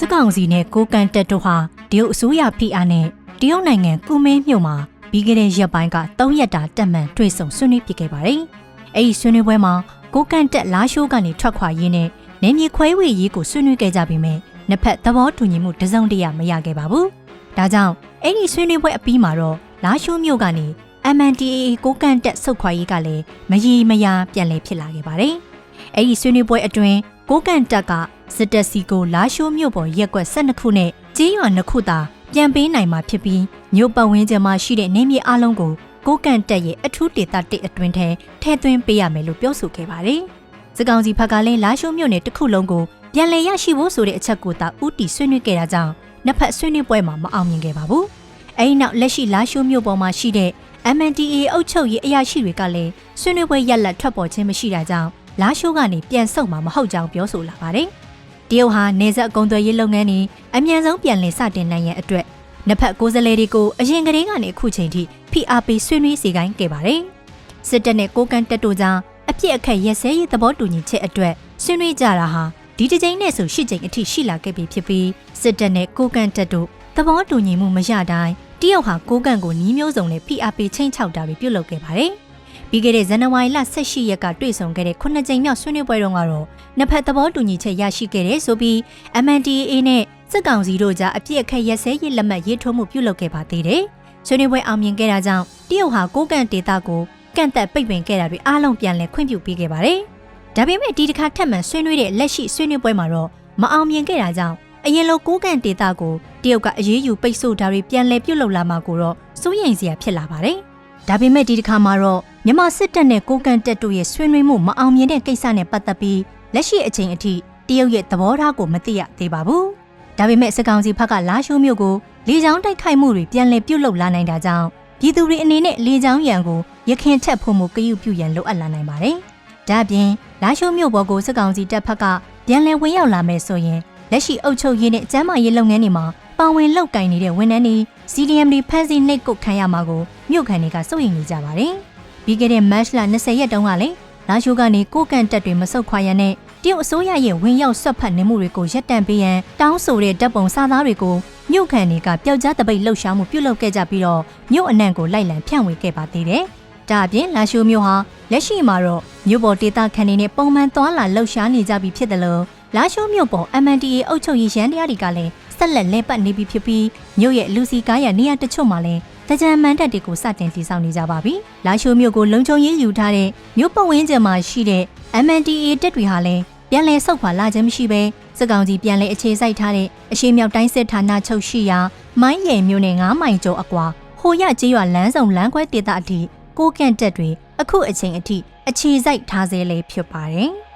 စစ်ကောင်စီနဲ့ကိုကန်တက်တို့ဟာတရုတ်အစိုးရဖိအားနဲ့တရုတ်နိုင်ငံကူမင်းမြို့မှာပြီးခဲ့တဲ့ရက်ပိုင်းက၃ရက်တာတက်မှန်တွေ့ဆုံဆွေးနွေးပြခဲ့ပါတယ်။အဲဒီဆွေးနွေးပွဲမှာကိုကန်တက်လာရှိုးကနေထွက်ခွာရင်းနဲ့နေမြေခွဲဝေရေးကိုဆွေးနွေးခဲ့ကြပြီးမြဲနှစ်ဖက်သဘောတူညီမှုတစ်စုံတရာမရခဲ့ပါဘူး။ဒါကြောင့်အဲ့ဒီဆွေးနွေးပွဲအပြီးမှာတော့လာရှိုးမြို့ကနေ MNDAA ကိုကန်တက်ဆုတ်ခွာရေးကလည်းမရီမယာပြန်လည်ဖြစ်လာခဲ့ပါတယ်။အဲ့ဒီဆွေးနွေးပွဲအတွင်းကိုကန်တက်က စစ်တပ်စီကိုလာရှိုးမြို့ပေါ်ရက်ကွက်12ခုနဲ့ကြေးရွာ2ခုသာပြန်ပေးနိုင်မှာဖြစ်ပြီးမြို့ပတ်ဝန်းကျင်မှာရှိတဲ့နေမြေအလုံးကိုကိုကန်တက်ရဲ့အထူးဒေသတစ်အတွင်းထဲထည့်သွင်းပေးရမယ်လို့ပြောဆိုခဲ့ပါတယ်။စကောင်စီဘက်ကလည်းလာရှိုးမြို့နယ်တစ်ခုလုံးကိုပြန်လည်ရရှိဖို့ဆိုတဲ့အချက်ကိုသာဥတီဆွေးနွေးခဲ့တာကြောင့်နှစ်ဖက်ဆွေးနွေးပွဲမှာမအောင်မြင်ခဲ့ပါဘူး။အဲဒီနောက်လက်ရှိလာရှိုးမြို့ပေါ်မှာရှိတဲ့ MNDA အုပ်ချုပ်ရေးအရာရှိတွေကလည်းဆွေးနွေးပွဲရက်လက်ထွက်ပေါ်ခြင်းမရှိတာကြောင့်လာရှိုးကနေပြန်ဆုတ်မှာမဟုတ်ကြောင်းပြောဆိုလာပါတယ်။ တရုတ်ဟာနေဆက်အကုံသွယ်ရေးလုပ်ငန်းတွေအမြန်ဆုံးပြန်လည်စတင်နိုင်ရန်အတွက်နှစ်ဖက်ကိုယ်စားလှယ်တွေကိုအရင်ကတည်းကနေအခုချိန်ထိဖိအားပေးဆွေးနွေးစေခိုင်းခဲ့ပါတယ်။စစ်တပ်နဲ့ကိုကန်တက်တို့ကြောင့်အပြစ်အခက်ရက်စဲရေးသဘောတူညီချက်အတွက်ဆွေးနွေးကြတာဟာဒီတစ်ကြိမ်နဲ့ဆိုရှစ်ကြိမ်အထိရှိလာခဲ့ပြီဖြစ်ပြီးစစ်တပ်နဲ့ကိုကန်တက်တို့သဘောတူညီမှုမရတိုင်းတရုတ်ဟာကိုကန်ကိုနီးမျိုးစုံနဲ့ဖိအားပေးချိန်ချောက်တာတွေပြုလုပ်ခဲ့ပါတယ်။ ပြီးခဲ့တဲ့ဇန်နဝါရီလ18ရက်ကတွေ့ဆုံခဲ့တဲ့9ကြိမ်မြောက်ဆွေးနွေးပွဲတုန်းကတော့နှစ်ဖက်သဘောတူညီချက်ရရှိခဲ့တဲ့ဆိုပြီး MNDAA နဲ့စစ်ကောင်စီတို့ကြားအပြစ်အခက်ရက်စဲရေးလက်မှတ်ရေးထိုးမှုပြုလုပ်ခဲ့ပါသေးတယ်။ဆွေးနွေးပွဲအောင်မြင်ခဲ့တာကြောင့်တရုတ်ဟာကိုကန်ဒေတာကိုကန့်သက်ပိတ်ပင်ခဲ့တာတွေအားလုံးပြန်လည်ခွင့်ပြုပေးခဲ့ပါတယ်။ဒါပေမဲ့ဒီတစ်ခါထပ်မံဆွေးနွေးတဲ့လက်ရှိဆွေးနွေးပွဲမှာတော့မအောင်မြင်ခဲ့တာကြောင့်အရင်လိုကိုကန်ဒေတာကိုတရုတ်ကအရေးယူပိတ်ဆို့တာတွေပြန်လည်ပြုလုပ်လာမှာကိုတော့စိုးရိမ်စရာဖြစ်လာပါတယ်။ဒါပေမဲ့ဒီတစ်ခါမှာတော့ မြန်မာစစ်တပ်နဲ့ကိုကန်တက်တို့ရဲ့ဆွေးနွေးမှုမအောင်မြင်တဲ့ကိစ္စနဲ့ပတ်သက်ပြီးလက်ရှိအချိန်အထိတရုတ်ရဲ့သဘောထားကိုမသိရသေးပါဘူး။ဒါပေမဲ့စကောင်စီဘက်ကလာရှိုးမျိုးကိုလေကြောင်းတိုက်ခိုက်မှုတွေပြန်လည်ပြုတ်လုလာနိုင်တာကြောင့်ပြည်သူတွေအနေနဲ့လေကြောင်းရန်ကိုရခင်ထက်ဖို့မှုကယူပြုရန်လိုအပ်လာနိုင်ပါတယ်။ဒါ့အပြင်လာရှိုးမျိုးပေါ်ကိုစကောင်စီတပ်ဖက်ကပြန်လည်ဝင်ရောက်လာမယ်ဆိုရင်လက်ရှိအုပ်ချုပ်ရေးနဲ့ကျန်းမာရေးလုပ်ငန်းတွေမှာပါဝင်လုပ်ကိုင်နေတဲ့ဝန်ထမ်းတွေ CDM တွေဖမ်းဆီးနှိပ်ကွပ်ခံရမှာကိုမြို့ခံတွေကစိုးရိမ်နေကြပါတယ်။ ပြီးခဲ့တဲ့ March လ20ရက်တုန်းကလည်းလာရှိုးကနေကိုကန်တက်တွေမဆုတ်ခွာရန်နဲ့တရုတ်အစိုးရရဲ့ဝင်ရောက်ဆွတ်ဖက်နေမှုတွေကိုရပ်တန့်ပေးရန်တောင်းဆိုတဲ့တပ်ပုံစာသားတွေကိုမြို့ခံတွေကပျောက်ကြားတပိတ်လှုပ်ရှားမှုပြုလုပ်ခဲ့ကြပြီးတော့မြို့အနှံ့ကိုလိုက်လံဖြန့်ဝေခဲ့ပါသေးတယ်။ဒါအပြင်လာရှိုးမြို့ဟာလက်ရှိမှာတော့မြို့ပေါ်ဒေသခံတွေနဲ့ပုံမှန်သွားလာလှုပ်ရှားနေကြပြီဖြစ်တယ်လို့လာရှိုးမြို့ပေါ် MNDA အုပ်ချုပ်ရေးရန်တရားတွေကလည်းဆက်လက်လဲပတ်နေပြီဖြစ်ပြီးမြို့ရဲ့လူစီကားရနေရာတချို့မှာလည်း တကြံမန်တက်တွေကိုစတင်တည်ဆောက်နေကြပါပြီ။လာရှိုးမြို့ကိုလုံခြုံရေးယူထားတဲ့မြို့ပဝင်းကျင်မှာရှိတဲ့ MNDA တပ်တွေဟာလည်းပြန်လည်ဆုတ်ခွာလာခြင်းမရှိဘဲစစ်ကောင်စီပြန်လည်အခြေစိုက်ထားတဲ့အရှိမြောက်တိုင်းစစ်ဌာနချုပ်ရှိရာမိုင်းရည်မြို့နယ်9မိုင်ကျော်အကွာဟိုရကျေးရွာလမ်းဆောင်လမ်းခွဲဒေသအထိကိုကန့်တက်တွေအခုအချိန်အထိအခြေစိုက်ထားစေလေဖြစ်ပါတယ်။